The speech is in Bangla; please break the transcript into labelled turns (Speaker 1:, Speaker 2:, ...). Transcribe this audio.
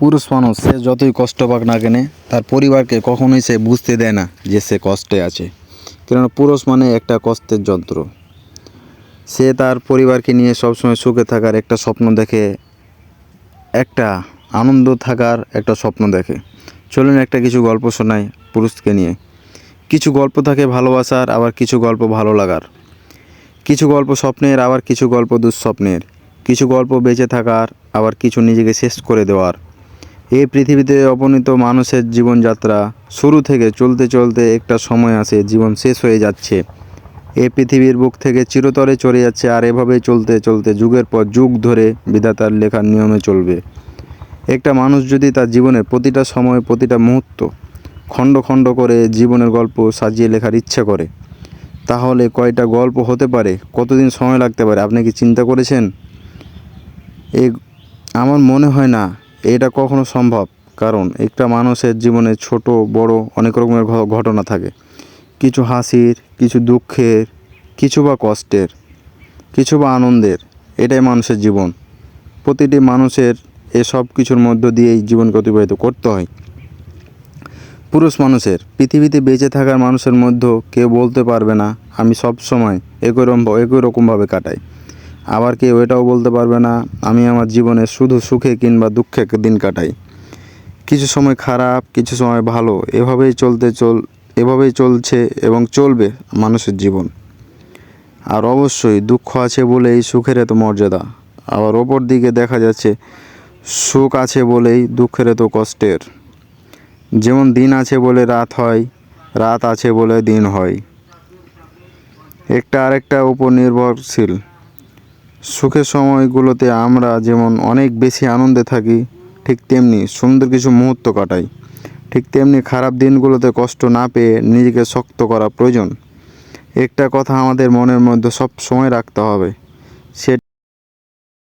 Speaker 1: পুরুষ মানুষ, সে যতই কষ্ট পাক না কেনে, তার পরিবারকে কখনোই সে বুঝতে দেয় না যে সে কষ্টে আছে। কেননা পুরুষ মানে একটা কষ্টের যন্ত্র। সে তার পরিবারকে নিয়ে সবসময় সুখে থাকার একটা স্বপ্ন দেখে, একটা আনন্দ থাকার একটা স্বপ্ন দেখে। চলুন একটা কিছু গল্প শোনাই পুরুষকে নিয়ে। কিছু গল্প থাকে ভালোবাসার, আবার কিছু গল্প ভালো লাগার। কিছু গল্প স্বপ্নের, আবার কিছু গল্প দুঃস্বপ্নের। কিছু গল্প বেঁচে থাকার, আবার কিছু নিজেকে শেষ করে দেওয়ার। এই পৃথিবীতে অপনীত মানুষের জীবনযাত্রা শুরু থেকে চলতে চলতে একটা সময় আসে, জীবন শেষ হয়ে যাচ্ছে। এই পৃথিবীর বুক থেকে চিরতরে চলে যাচ্ছে আর এভাবেই চলতে চলতে যুগের পর যুগ ধরে বিধাতার লেখার নিয়মে চলবে। একটা মানুষ যদি তার জীবনের প্রতিটা সময়, প্রতিটা মুহূর্ত খণ্ড খণ্ড করে জীবনের গল্প সাজিয়ে লেখার ইচ্ছা করে, তাহলে কয়টা গল্প হতে পারে? কতদিন সময় লাগতে পারে? আপনি কি চিন্তা করেছেন? এই আমার মনে হয় না। এটা কখনো সম্ভব, কারণ একটা মানুষের জীবনে ছোট, বড় অনেক রকমের ঘটনা থাকে। কিছু হাসির, কিছু দুঃখের, কিছু বা কষ্টের, কিছু বা আনন্দের, এটাই মানুষের জীবন। প্রতিটি মানুষের এসব কিছুর মধ্য দিয়েই জীবনকে অতিবাহিত করতে হয়। পুরুষ মানুষের, পৃথিবীতে বেঁচে থাকার মানুষের মধ্যে কেউ বলতে পারবে না, আমি সব সময় একই রকম একই রকমভাবে কাটাই। আবার কেউ এটাও বলতে পারবে না, আমি আমার জীবনে শুধু সুখে কিংবা দুঃখে দিন কাটাই। কিছু সময় খারাপ, কিছু সময় ভালো, এভাবেই চলতে চল, এভাবেই চলছে এবং চলবে মানুষের জীবন। আর অবশ্যই দুঃখ আছে বলেই সুখের এত মর্যাদা। আবার ওপর দিকে দেখা যাচ্ছে, সুখ আছে বলেই দুঃখের এত কষ্টের। যেমন দিন আছে বলে রাত হয়, রাত আছে বলে দিন হয়। একটা আরেকটা উপর নির্ভরশীল। সুখের সময়গুলোতে আমরা যেমন অনেক বেশি আনন্দে থাকি, ঠিক তেমনি সুন্দর কিছু মুহূর্ত কাটাই। ঠিক তেমনি খারাপ দিনগুলোতে কষ্ট না পেয়ে নিজেকে শক্ত করা প্রয়োজন। একটা কথা আমাদের মনের মধ্যে সব সময় রাখতে হবে, সে